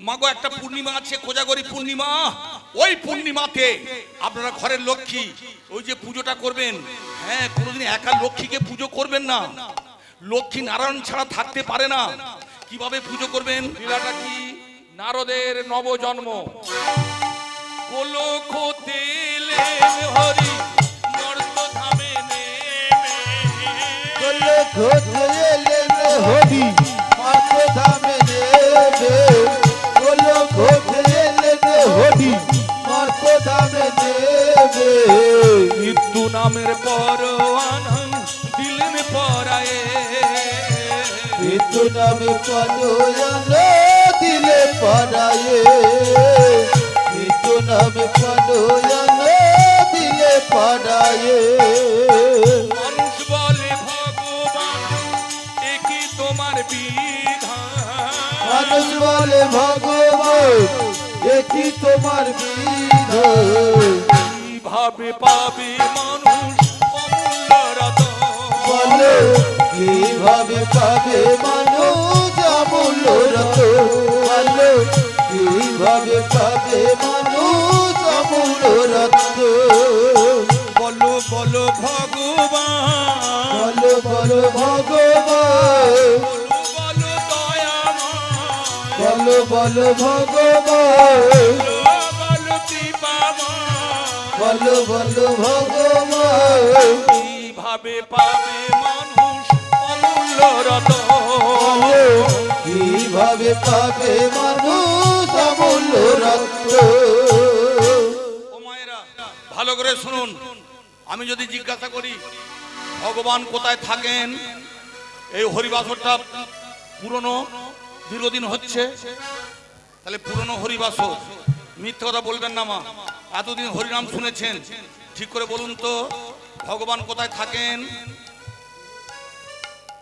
মাগো একটা পূর্ণিমা আছে কোজাগরি পূর্ণিমা। ওই পূর্ণিমাতে আপনারা ঘরের লক্ষ্মী ওই যে পুজোটা করবেন হ্যাঁ কোনোদিন একা লক্ষ্মীকে পুজো করবেন না। লক্ষ্মী নারায়ণ ছাড়া থাকতে পারে না। কীভাবে পুজো করবেন? লীলাটা কি? নারদের নবজন্ম। হরি হরি। পদয়ান দিলে পারায়ে মৃত্যু নামে পদয়ান দিলে পারায়ে মানুষ বলে ভগবান একই তোমার বিধান কীভাবে পাবে মানুষ অমূল্য বলো কীভাবে পাবে মানুষ আমূল্য রত? বলো, কীভাবে পাবে মানুষ আমূল্য রত? বলো বলো, ভগবান। বলো বলো, ভগবান। বলো বলো ভগবান। বলো বলো, ভগবান। কীভাবে পাবে মানুষ কীভাবে পাবে মানুষ আমূল্য রত্ন ও মায়েরা ভালো করে শুনুন। আমি যদি জিজ্ঞাসা করি ভগবান কোথায় থাকেন? এই হরিবাসরটা পুরনো দীর্ঘদিন হচ্ছে। তাহলে পুরনো হরিবাসর মিথ্যে কথা বলবেন না মা। এতদিন হরিনাম শুনেছেন। ঠিক করে বলুন তো ভগবান কোথায় থাকেন?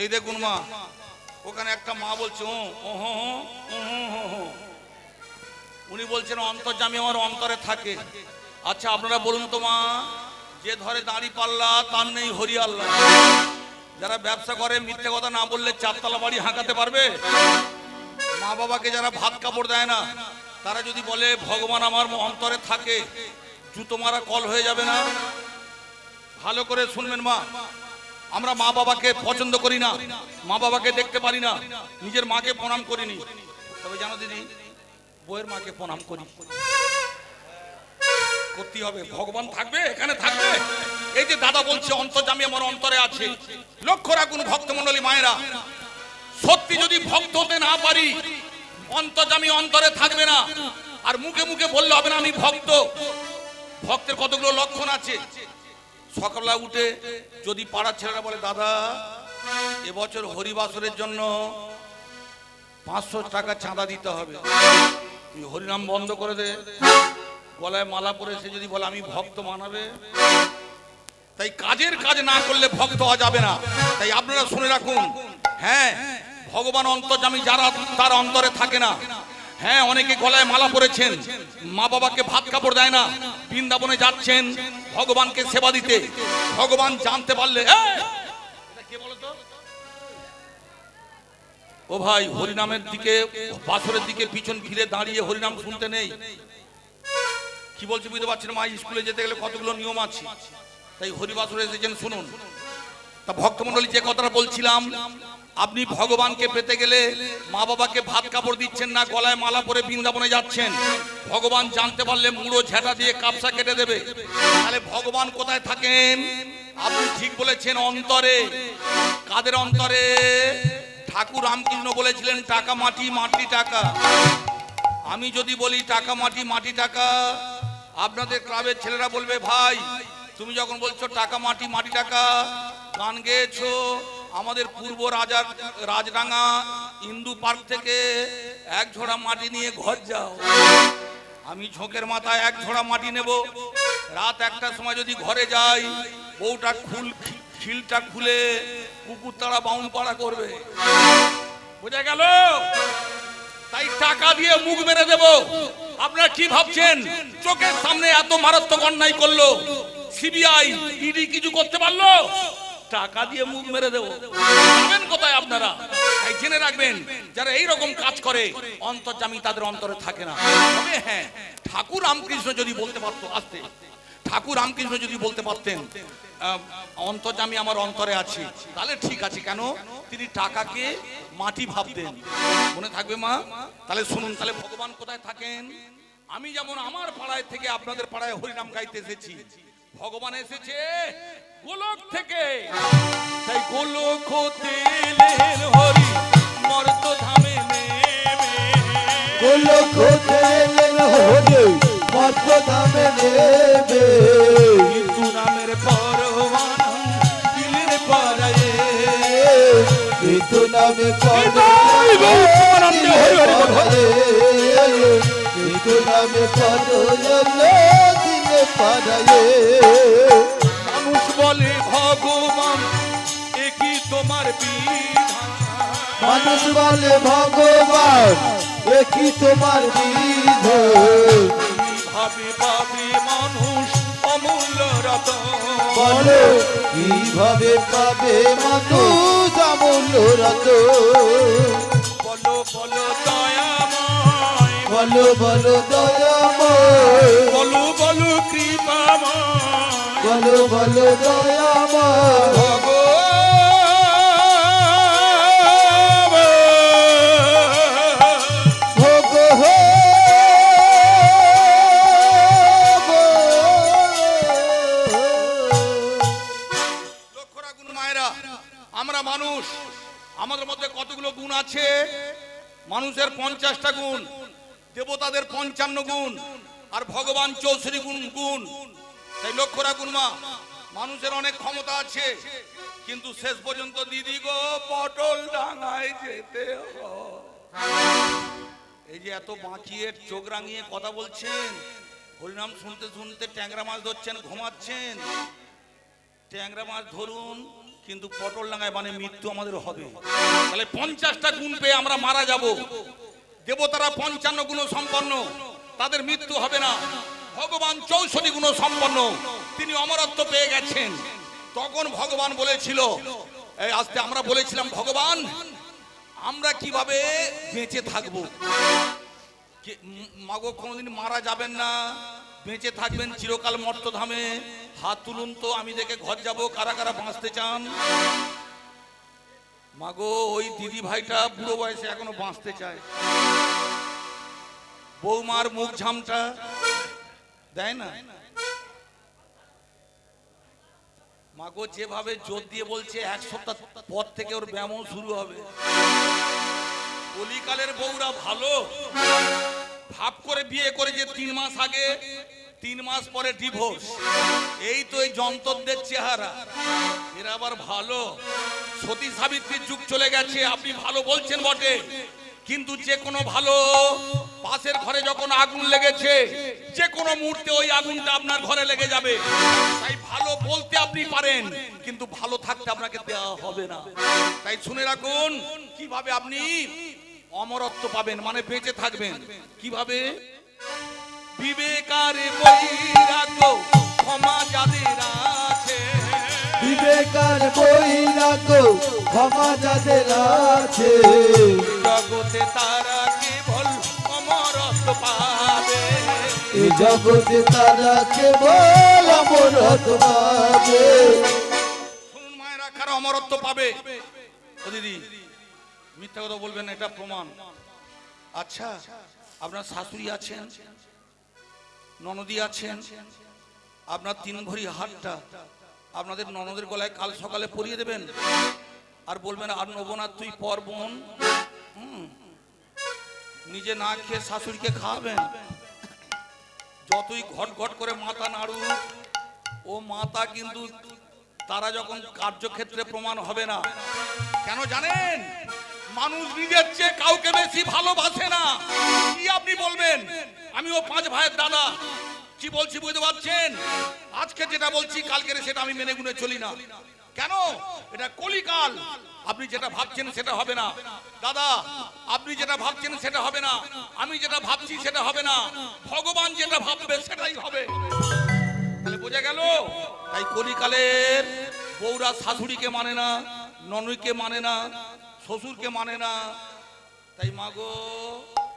এই দেখুন মা, ওখানে একটা মা বলছে ও হো হো। উনি বলছেন অন্তর্জামী আমার অন্তরে থাকে। আচ্ছা আপনারা বলুন তো মা, যে ধরে দাঁড়ি পাল্লা, তার নেই হরি আল্লাহ যারা ব্যবসা করে, মিথ্যে কথা না বললে চারতলা বাড়ি হাঁকাতে পারবে? মা বাবাকে যারা ভাত কাপড় দেয় না, তারা যদি বলে, ভগবান আমার অন্তরে থাকে, জুতো মারা কল হয়ে যাবে না? ভালো করে শুনবেন মা। আমরা মা বাবাকে পছন্দ করি না। মা বাবাকে দেখতে পারি না। নিজের মাকে প্রণাম করিনি। তবে জানো দিদি বইয়ের মাকে প্রণাম করি। করতে হবে। ভগবান থাকবে, এখানে থাকবে। এই যে দাদা বলছে অন্তর্জামী আমার অন্তরে আছে। লক্ষ্য রাখুন, ভক্তমণ্ডলী মায়েরা। সত্যি যদি ভক্ত হতে না পারি অন্তর্জামী অন্তরে থাকবে না। আর মুখে মুখে বললে হবে না, আমি ভক্ত। ভক্তের কতগুলো লক্ষণ আছে। সকালবেলা উঠে যদি পাড়ার ছেলেরা বলে, দাদা, এবছর হরিবাসরের জন্য পাঁচশো টাকা চাঁদা দিতে হবে। তুই হরিনাম বন্ধ করে দে। গলায় মালা পরে সে যদি বলে, আমি ভক্ত মানাবে? তাই কাজের কাজ না করলে ভক্ত হওয়া যাবে না। তাই আপনারা শুনে রাখুন হ্যাঁ ভগবান অন্তর্জামী যারা, তার অন্তরে থাকে না। হ্যাঁ অনেকে গলায় মালা পরেছেন। মা বাবাকে ভাত কাপড় দেয় না। বৃন্দাবনে যাচ্ছেন, ভগবানকে সেবা দিতে। ভগবান জানতে পারলে? ও ভাই, হরিনামের দিকে, বাসরের দিকে পিছন ফিরে দাঁড়িয়ে হরিনাম শুনতে নেই। কি বলছি বুঝতে পারছেন মা, স্কুলে যেতে গেলে কতগুলো নিয়ম আছে। তাই হরিবাসরে এসেছেন, শুনুন। তা ভক্তমন্ডলী যে কথাটা বলছিলাম আপনি ভগবানকে পেতে গেলে মা বাবাকে ভাত কাপড় দিচ্ছেন না, গলায় মালা পরে বৃন্দাবনে যাচ্ছেন। ভগবান জানতে পারলে মুড়ো ঝেঁটা দিয়ে কাপসা কেটে দেবে। তাহলে ভগবান কোথায় থাকেন? আপনি ঠিক বলেছেন, অন্তরে। কাদের অন্তরে? ঠাকুর রামকৃষ্ণ বলেছিলেন, টাকা, মাটি মাটি, টাকা। আমি যদি বলি, টাকা, মাটি মাটি, টাকা, আপনাদের ক্লাবের ছেলেরা বলবে, ভাই, তুমি যখন বলছো, টাকা, মাটি মাটি, টাকা, গান গেয়েছো। আমাদের পূর্ব রাজার রাজরাঙা ইন্দু পার্ক থেকে এক ঝোড়া মাটি নিয়ে ঘর যাও। আমি ঝোঁকের মাথায় এক ঝোড়া মাটি নেব। রাত একটার সময় যদি ঘরে যাই, বউটা খুল, খিলটা খুলে কুকুর তারা বাউন পাড়া করবে। বোঝা গেল? তাই টাকা দিয়ে মুখ মেরে দেব। আপনারা কি ভাবছেন? চোখের সামনে এত মারাত্মক অন্যায় করল। সিবিআই, ইডি কিছু করতে পারল? টাকা দিয়ে মুখ মেরে দেবো। কোথায় আপনারা? জেনে রাখবেন, যারা এই রকম কাজ করে অন্তর্জামী তাদের অন্তরে থাকে না। তবে হ্যাঁ ঠাকুর রামকৃষ্ণ যদি বলতে পারতো আসতে, ঠাকুর রামকৃষ্ণ যদি বলতে পারতেন অন্তর্জামী আমার অন্তরে আছে, তাহলে ঠিক আছে, কেন? তিনি টাকাকে মাটি ভাবতেন। মনে থাকবে মা? তাহলে শুনুন, তাহলে ভগবান কোথায় থাকেন? আমি যেমন আমার পাড়ায় থেকে আপনাদের পাড়ায় হরিনাম গাইতে এসেছি ভগবান এসেছে গোলক থেকে। তাই গোলক হতে হরি মর্ত ধামে নেমে গোলক হতে হরে মর্ত ধামে নেবে কিন্তু নামের পরওয়ানা দিলের পরায়ে। কিন্তু নামে ভক্তানন্দে হরি হরি। কিন্তু নামে পদ দিলে মানুষ বলে ভগবান একই তোমার মানুষ বলে ভগবান একই তোমার ভাবে পাবে মানুষ অমূল্য রতন বলো কীভাবে পাবে মানুষ আমূল্য রত? বলো বলো দয়াময় বলো বলো দয়াময় বলো বলো কৃপাময় বলো বলো দয়াময় মায়েরা আমরা মানুষ। আমাদের মধ্যে কতগুলো গুণ আছে? মানুষের পঞ্চাশটা গুণ। দেবতাদের পঞ্চান্ন গুণ আর ভগবান চৌষট্টি গুণ গুণ। তাই লক্ষ্য রাখুন মা, মানুষের অনেক ক্ষমতা আছে, কিন্তু শেষ পর্যন্ত দিদি গো পটল ডাঙায় যেতে এই যে এত বাঁচিয়ে চোখ রাঙিয়ে কথা বলছেন, হরিনাম শুনতে শুনতে ট্যাংরা মাছ ধরছেন, ঘুমাচ্ছেন। ট্যাংরা মাছ ধরুন, কিন্তু পটল ডাঙায় মানে মৃত্যু আমাদের হবে। তাহলে পঞ্চাশটা গুণ পেয়ে আমরা মারা যাব। দেবতারা পঞ্চান্ন গুণ সম্পন্ন। তাদের মৃত্যু হবে না। ভগবান চৌষট্টি গুণ সম্পন্ন। তিনি অমরত্ব পেয়ে গেছেন। তখন ভগবান বলেছিল, এই আজকে আমরা বলেছিলাম, ভগবান, আমরা কীভাবে বেঁচে থাকব? মাগো, কোনোদিন মারা যাবেন না। বেঁচে থাকবেন চিরকাল মর্তধামে। হাত তুলুন তো, আমি দেখে ঘর যাব। কারা কারা বাঁচতে চান? মাগো, ওই দিদি ভাইটা বুড়ো বয়সে এখনও বাঁচতে চায়। বৌমার মুখ ঝামটা দেয় না? মাগো যেভাবে জোর দিয়ে বলছে, এক সপ্তাহ পর থেকে ওর ব্যায়াম শুরু হবে। কলিকালের বউরা ভালো। ভাব করে বিয়ে করে যে তিন মাস আগে, তিন মাস পরে ডিভোর্স এই তো এই যন্ত্রদের চেহারা। এরা আবার ভালো। সতী সাবিত্রীর যুগ চলে গেছে, আপনি ভালো বলছেন বটে। কিন্তু যে কোনো ভালো পাশের ঘরে যখন আগুন লেগেছে যে কোনো মুহূর্তে ওই আগুনটা আপনার ঘরে লেগে যাবে। তাই ভালো বলতে আপনি পারেন কিন্তু ভালো থাকতে আপনাকে দেওয়া হবে না। তাই শুনে রাখুন কীভাবে আপনি অমরত্ব পাবেন মানে বেঁচে থাকবেন। কীভাবে? বিবেকার ক্ষমা যাদের আছে। বিবেকার বৈরাগ্য ক্ষমা যাদের আছে। জগতে তারা পাবে। এ জগতে তারা কেবল অমরত পাবে। শুনুন মায়েরা কারা অমরত্ব পাবে। ও দিদি মিথ্যা কথা বলবেন এটা প্রমাণ। আচ্ছা আপনার শাশুড়ি আছেন ননদি আছেন আপনার তিন ভরি হাতটা আপনাদের ননদের গলায় কাল সকালে পরিয়ে দেবেন। আর বলবেন আর নেব না তুই পর বোন। হুম। নিজে না খেয়ে শাশুড়িকে খাওয়াবেন? যতই ঘট ঘট করে মাথা নাড়ুক, ও মাতা কিন্তু তারা যখন কার্যক্ষেত্রে প্রমাণ হবে না। কেন জানেন? মানুষ নিজের চেয়ে কাউকে বেশি ভালোবাসে না। কি আপনি বলবেন? আমিও পাঁচ ভাইয়ের দাদা। কি বলছি বুঝতে পারছেন? আজকে যেটা বলছি কালকে সেটা আমি মেনে গুনে চলি না। কেন? এটা কলিকাল। আপনি যেটা ভাবছেন সেটা হবে না। দাদা, আপনি যেটা ভাবছেন সেটা হবে না। আমি যেটা ভাবছি সেটা হবে না। ভগবান যেটা ভাববে সেটাই হবে। তাহলে বোঝা গেল? তাই কলিকালের বউরা শাশুড়িকে মানে না ননুইকে মানে না, শ্বশুরকে মানে না। তাই মাগো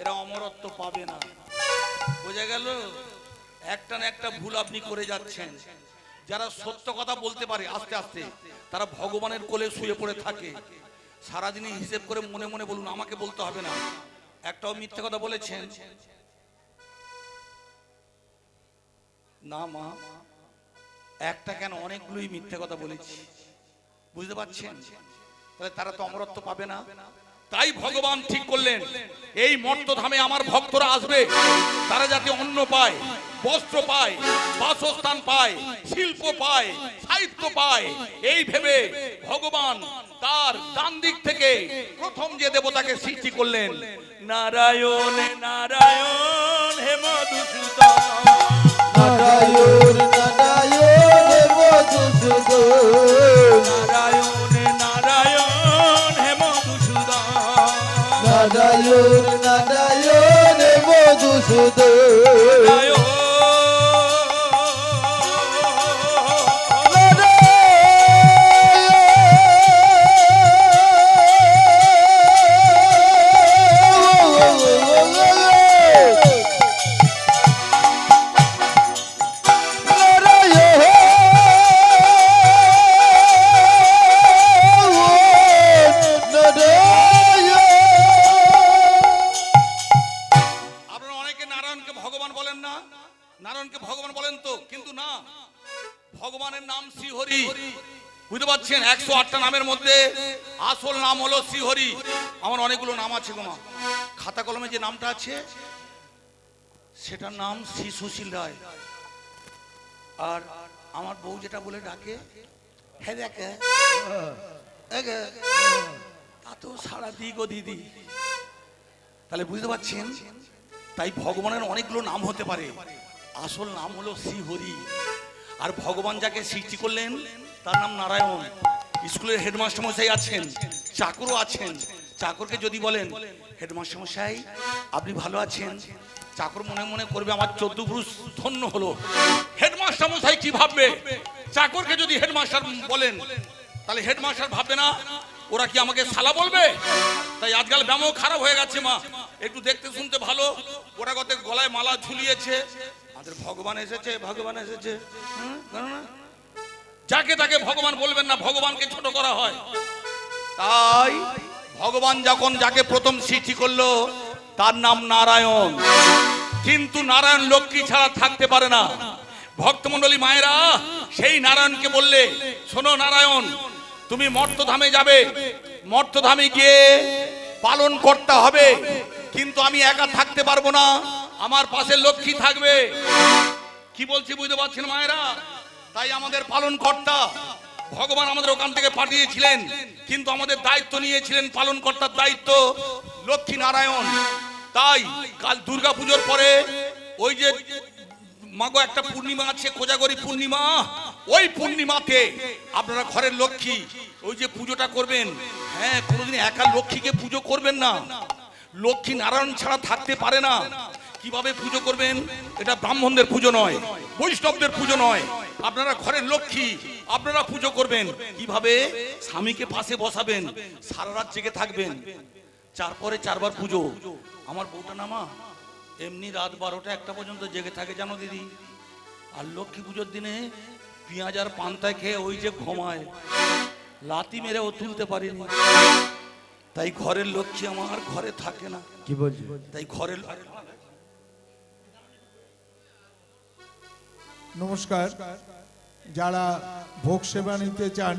এরা অমরত্ব পাবে না। বোঝা গেল? একটা না একটা ভুল আপনি করে যাচ্ছেন। যারা সত্য কথা বলতে পারে আস্তে আস্তে, তারা ভগবানের কোলে শুয়ে পড়ে থাকে। সারাদিনই হিসেব করে মনে মনে বলুন, আমাকে বলতে হবে না। একটাও মিথ্যে কথা বলেছেন। না মা, একটা কেন অনেকগুলোই মিথ্যে কথা বলেছি। বুঝতে পারছেন? তাহলে তারা তো অমরত্ব পাবে না। তাই ভগবান ঠিক করলেন এই মর্তধামে আমার ভক্তরা আসবে তারা যাতে অন্ন পায় বস্ত্র পায় বাসস্থান পায় শিল্প পায় সাহিত্য পায় এই ভেবে ভগবান তার ডান দিক থেকে প্রথম যে দেবতাকে সৃষ্টি করলেন নারায়ণ নারায়ণ হে মধুসূদন। নারায়ণ নারায়ণ মধুসূদন। নারায়ণ নারায়ণ নারায়ণ নারায়ণ মধুসূদন নারায়ণকে ভগবান বলেন তো কিন্তু না। ভগবানের নাম শ্রীহরি। বুঝতে পারছেন? একশো আটটা নামের মধ্যে আসল নাম হলো শ্রীহরি। আমার অনেকগুলো নাম আছে গোমা খাতা কলমে যে নামটা আছে সেটার নাম শ্রী সুশীল রায়। আর আমার বউ যেটা বলে ডাকে হ্যাঁ দেখে একে, তা তো সারা ও দিদি। তাহলে বুঝতে পারছেন? তাই ভগবানের অনেকগুলো নাম হতে পারে। আসল নাম হলো শ্রীহরি। আর ভগবান যাকে সৃষ্টি করলেন, তার নাম নারায়ণ। স্কুলের হেডমাস্টার মশাই আছেন, চাকরও আছেন। চাকরকে যদি বলেন, হেডমাস্টার মশাই, আপনি ভালো আছেন? চাকর মনে মনে করবে আমার চোদ্দ পুরুষ ধন্য হলো। হেডমাস্টার মশাই কি ভাববে? চাকরকে যদি হেডমাস্টার বলেন, তাহলে হেডমাস্টার ভাববে না, ওরা কি আমাকে শালা বলবে? তাই আজকাল ব্যামো খারাপ হয়ে গেছে মা। একটু দেখতে শুনতে ভালো। ওরা কত গলায় মালা ঝুলিয়েছে। আমাদের ভগবান এসেছে ভগবান এসেছে? যাকে তাকে ভগবান বলবেন না ভগবানকে ছোট করা হয়। তাই ভগবান যখন যাকে প্রথম সৃষ্টি করল তার নাম নারায়ণ। কিন্তু নারায়ণ লক্ষ্মী ছাড়া থাকতে পারে না। ভক্তমণ্ডলী মায়েরা সেই নারায়ণকে বললে শোনো নারায়ণ তুমি মর্তধামে যাবে। মর্তধামে গিয়ে পালন করতে হবে। কিন্তু আমি একা থাকতে পারব না। আমার পাশে লক্ষ্মী থাকবে। কি বলছি বুঝতে পারছেন মায়েরা? তাই আমাদের পালন কর্তা ভগবান আমাদের ওখান থেকে পাঠিয়েছিলেন, কিন্তু আমাদের দায়িত্ব নিয়েছিলেন পালন কর্তার দায়িত্ব লক্ষ্মী নারায়ণ। তাই কাল দুর্গা পুজোর পরে ওই যে মাগো একটা পূর্ণিমা আছে, কোজাগরি পূর্ণিমা, ওই পূর্ণিমাতে আপনারা ঘরের লক্ষ্মী, ওই যে পুজোটা করবেন। হ্যাঁ কোনোদিন একা লক্ষ্মীকে পুজো করবেন না। লক্ষ্মী নারায়ণ ছাড়া থাকতে পারে না। কীভাবে পুজো করবেন? এটা ব্রাহ্মণদের পুজো নয় বৈষ্ণবদের পুজো নয়। আপনারা ঘরের লক্ষ্মী আপনারা পুজো করবেন। কীভাবে? স্বামীকে পাশে বসাবেন সারা রাত জেগে থাকবেন। চার পরে চারবার পুজো। আমার বউটা নামা এমনি রাত বারোটা একটা পর্যন্ত জেগে থাকে জানো দিদি? আর লক্ষ্মী পুজোর দিনে পেঁয়াজ আর পান্তায় খেয়ে ওই যে ঘুমায়। লাতি মেরে ও তুলতে পারিনি। তাই ঘরের লক্ষ্মী আমার ঘরে থাকে না। কি বলছি? তাই ঘরের নমস্কার। যারা ভোগ সেবা নিতে চান